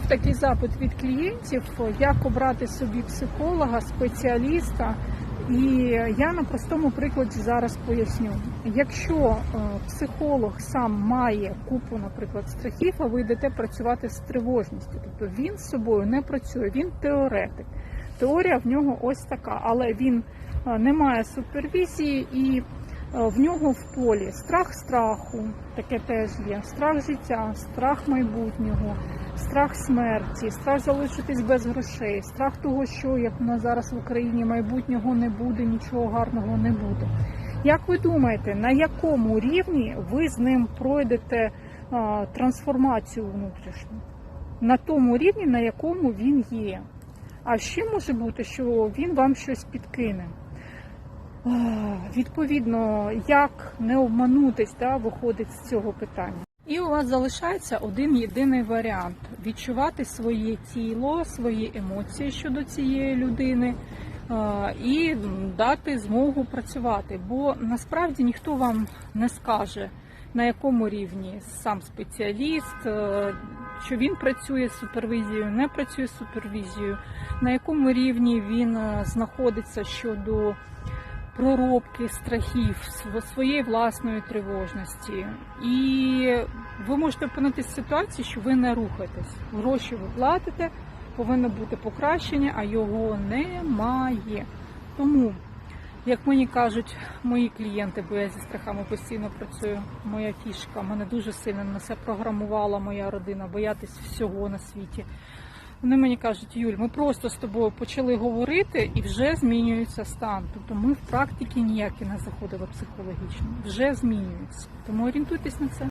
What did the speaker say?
був такий запит від клієнтів, як обрати собі психолога, спеціаліста. І я на простому прикладі зараз поясню. Якщо е, психолог сам має купу, наприклад, страхів, а ви йдете працювати з тривожністю, тобто він з собою не працює, він теоретик. Теорія в нього ось така, але він е, не має супервізії і е, в нього в полі страх страху, таке теж є, страх життя, страх майбутнього, страх смерті, страх залишитись без грошей, страх того, що як у нас зараз в Україні майбутнього не буде, нічого гарного не буде. Як ви думаєте, на якому рівні ви з ним пройдете а, трансформацію внутрішню? На тому рівні, на якому він є. А ще може бути, що він вам щось підкине. Відповідно, як не обманутись, да, виходить з цього питання. І у вас залишається один єдиний варіант відчувати своє тіло, свої емоції щодо цієї людини і дати змогу працювати. Бо насправді ніхто вам не скаже, на якому рівні сам спеціаліст, е, що він працює з супервізією, не працює з супервізією, на якому рівні він е, знаходиться щодо проробки страхів, св- своєї власної тривожності. І ви можете опинитися в ситуації, що ви не рухаєтесь. Гроші ви платите, повинно бути покращення, а його немає. Тому, як мені кажуть мої клієнти, бо я зі страхами постійно працюю, моя фішка, мене дуже сильно на це програмувала моя родина, боятись всього на світі. Вони мені кажуть, Юль, ми просто з тобою почали говорити і вже змінюється стан. Тобто ми в практиці ніякі не заходили психологічно, вже змінюється. Тому орієнтуйтесь на це.